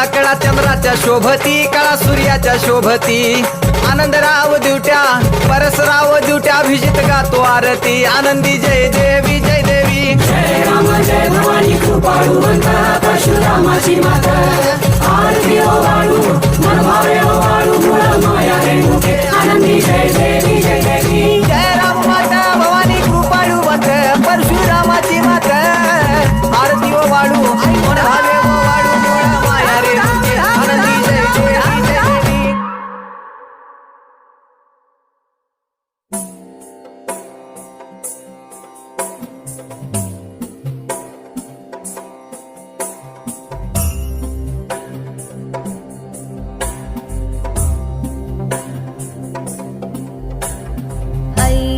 कळा कळा चंद्राच्या शोभती कळा सूर्याच्या शोभती. आनंदराव दिवट्या परसराव दिवट्या अभिजित गातो आरती. आनंदी जय देवी जय देवी. जय राम जय भवानी परशुरामाची आरती ओ वाळू ओ वाळू आनंदी जय देवी जय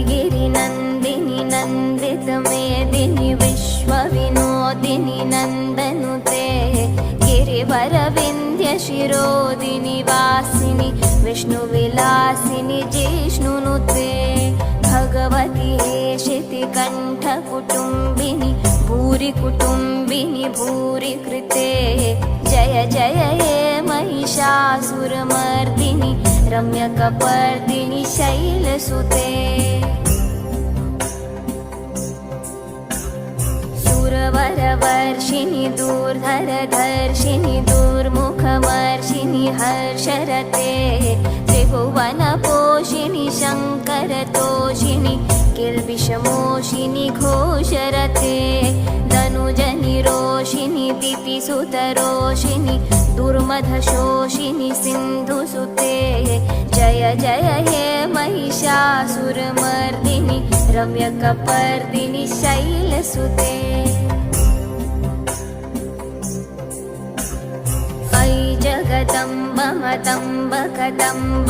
ऐगिरिनन्दिनि नन्दित मेदिनि विश्वविनोदिनि नन्दनुते गिरिवरविन्द्य शिरोदिनि वासिनि विष्णुविलासिनि जिष्णुनुते भगवति हेशितिकण्ठकुटुम्बिनि भूरि कुटुम्बिनि भूरि कृते। जय जय हे महिषासुरमर्दिनि रम्यकपर्दिनि शैलसुते सुरवरवर्षिणि दूर्धरधर्षिणि दुर्मुखमर्षिणि हर्षरते। त्रिभुवन भुवनपोषिणि शङ्करतोषिणि किल्बिषमोषिनि घोषरते दनुजनि रोषिणि दितिसुतरोषिणि दुर्मधशोषिनि सिन्धुसुते जय जय हे महिषासुरमर्दिनि रम्यकपर्दिनि शैलसुते अयि जगदम्ब मतम्ब कदम्ब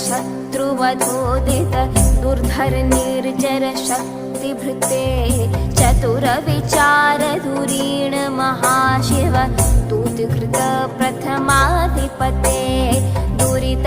शत्रुवधोदित दुर्धर निर्जर शक्तिभृते चतुरविचार धुरीण महाशिव दूतकृत प्रथमाधिपते दुरित